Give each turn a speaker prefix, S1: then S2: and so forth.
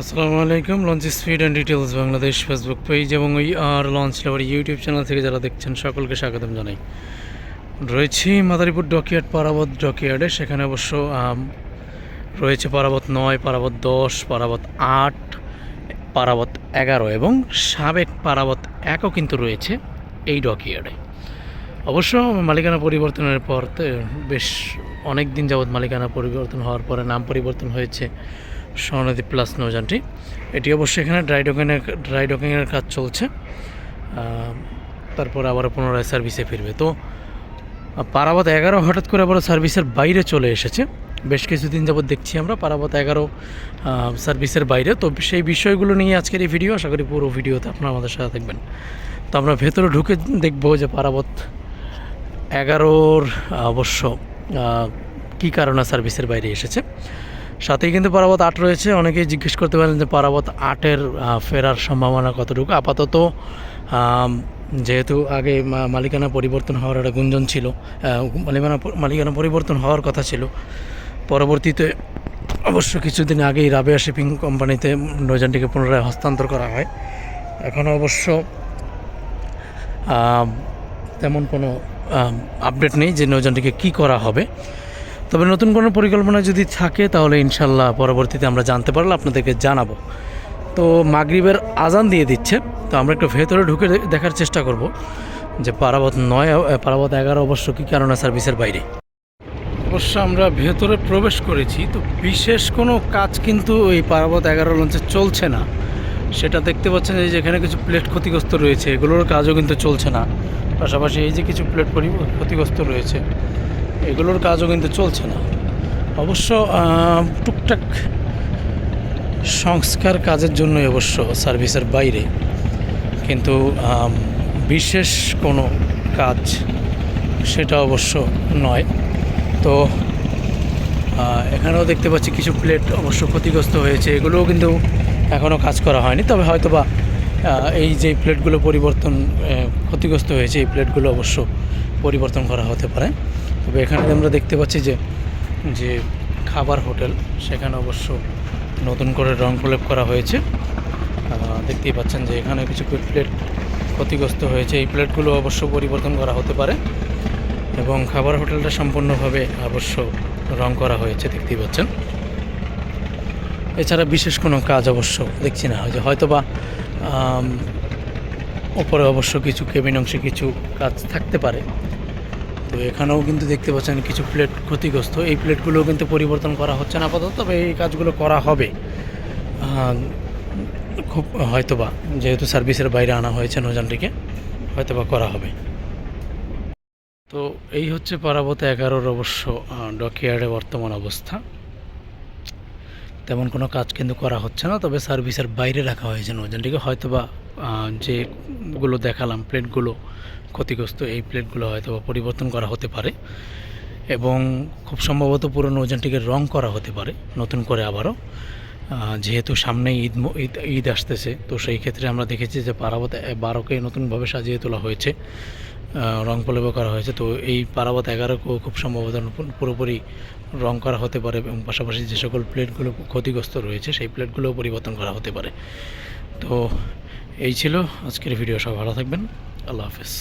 S1: আসসালামু আলাইকুম launch speed and details Bangladesh Facebook page এবং ওই আর লঞ্চ লাভার ইউটিউব চ্যানেল থেকে যারা দেখছেন, সকলকে স্বাগতম জানাই। রয়েছি মাদারীপুর ডকিয়ার্ড পারাবত ডকিয়ার্ডে সেখানে অবশ্য রয়েছে পারাবত নয় পারাবত দশ পারাবত আট পারাবত এগারো এবং সাবেক পারাবত একও কিন্তু রয়েছে এই ডকিয়ার্ডে অবশ্য মালিকানা পরিবর্তনের পর বেশ অনেক দিন যাবৎ মালিকানা পরিবর্তন হওয়ার পরে নাম পরিবর্তন হয়েছে। স্বর্ণদী প্লাস নৌযানটি। এটি অবশ্যই এখানে ড্রাই ডকিংয়ের ড্রাই ডকিংয়ের কাজ চলছে। তারপর আবার পুনরায় সার্ভিসে ফিরবে। তো, পারাবত এগারো হঠাৎ করে আবার সার্ভিসের বাইরে চলে এসেছে। বেশ কিছুদিন যাবৎ দেখছি আমরা পারাবত এগারো সার্ভিসের বাইরে। তো সেই বিষয়গুলো নিয়ে আজকের এই ভিডিও আশা করি পুরো ভিডিওতে আপনারা আমাদের সাথে থাকবেন। তো আমরা ভেতরে ঢুকে দেখব যে পারাবত এগারোর অবশ্য কী কারণে সার্ভিসের বাইরে এসেছে। সাথেই কিন্তু পারাবত আট রয়েছে। অনেকেই জিজ্ঞেস করতে পারেন যে পারাবত আটের ফেরার সম্ভাবনা কতটুকু? আপাতত যেহেতু আগে মালিকানা পরিবর্তন হওয়ার একটা গুঞ্জন ছিল মালিকানা মালিকানা পরিবর্তন হওয়ার কথা ছিল। পরবর্তীতে অবশ্য কিছুদিন আগেই রাবেয়া শিপিং কোম্পানিতে নৌযানটিকে পুনরায় হস্তান্তর করা হয়। এখনও অবশ্য তেমন কোনো আপডেট নেই যে নৌযানটিকে কী করা হবে। তবে নতুন কোনো পরিকল্পনা যদি থাকে, তাহলে ইনশাল্লাহ পরবর্তীতে আমরা জানতে পারলে আপনাদেরকে জানাব। তো মাগরিবের আজান দিয়ে দিচ্ছে, তো আমরা একটু ভেতরে ঢুকে দেখার চেষ্টা করব যে পারাবত নয় পারাবত এগারো অবশ্য কী কারণে সার্ভিসের বাইরে? অবশ্য আমরা ভেতরে প্রবেশ করেছি, তো বিশেষ কোনো কাজ কিন্তু এই পারাবত এগারো লঞ্চে চলছে না। সেটা দেখতে পাচ্ছেন এই যে এখানে কিছু প্লেট ক্ষতিগ্রস্ত রয়েছে, এগুলোর কাজও কিন্তু চলছে না। পাশাপাশি এই যে কিছু প্লেট পরি ক্ষতিগ্রস্ত রয়েছে। এগুলোর কাজও কিন্তু চলছে না। অবশ্য টুকটাক সংস্কার কাজের জন্যই অবশ্য সার্ভিসের বাইরে। কিন্তু বিশেষ কোনো কাজ সেটা অবশ্য নয়। তো এখানেও দেখতে পাচ্ছি কিছু প্লেট অবশ্য ক্ষতিগ্রস্ত হয়েছে। এগুলোও কিন্তু এখনও কাজ করা হয়নি। তবে হয়তো বা এই যে প্লেটগুলো পরিবর্তন ক্ষতিগ্রস্ত হয়েছে, এই প্লেটগুলো অবশ্য পরিবর্তন করা হতে পারে। তবে এখানে আমরা দেখতে পাচ্ছি যে যে খাবার হোটেল, সেখানে অবশ্য নতুন করে রং প্রলেপ করা হয়েছে। দেখতেই পাচ্ছেন যে এখানে কিছু প্লেট ক্ষতিগ্রস্ত হয়েছে। এই প্লেটগুলো অবশ্য পরিবর্তন করা হতে পারে এবং খাবার হোটেলটা সম্পূর্ণভাবে অবশ্য রং করা হয়েছে, দেখতেই পাচ্ছেন। এছাড়া বিশেষ কোনো কাজ অবশ্য দেখছি না। যে হয়তো বা ওপরে অবশ্য কিছু কেবিন অংশে কিছু কাজ থাকতে পারে। তো এখানেও কিন্তু দেখতে পাচ্ছেন কিছু প্লেট ক্ষতিগ্রস্ত। এই প্লেটগুলোও কিন্তু পরিবর্তন করা হচ্ছে না আপাতত, তবে এই কাজগুলো করা হবে। খুব হয়তোবা, যেহেতু সার্ভিসের বাইরে আনা হয়েছে নৌযানটিকে, হয়তোবা করা হবে। তো এই হচ্ছে পারাবত এগারোর অবশ্য ডকিয়ার্ডে বর্তমান অবস্থা। তেমন কোনো কাজ কিন্তু করা হচ্ছে না, তবে সার্ভিসের বাইরে রাখা হয়েছে নৌযানটিকে। হয়তোবা যেগুলো দেখালাম, প্লেটগুলো ক্ষতিগ্রস্ত এই প্লেটগুলো হয়তো পরিবর্তন করা হতে পারে এবং খুব সম্ভবত পুরো ওজনটিকে রং করা হতে পারে, নতুন করে আবারও। যেহেতু সামনেই ঈদ ঈদ ঈদ আসতেছে, তো সেই ক্ষেত্রে আমরা দেখেছি যে পারাবত বারোকে নতুনভাবে সাজিয়ে তোলা হয়েছে রং পলেব করা হয়েছে। তো এই পারাবত এগারোকেও খুব সম্ভবত পুরোপুরি রং করা হতে পারে এবং পাশাপাশি যে সকল প্লেটগুলো ক্ষতিগ্রস্ত রয়েছে, সেই প্লেটগুলোও পরিবর্তন করা হতে পারে। তো এই ছিল আজকের ভিডিও সব ভালো থাকবেন। আল্লাহ হাফেজ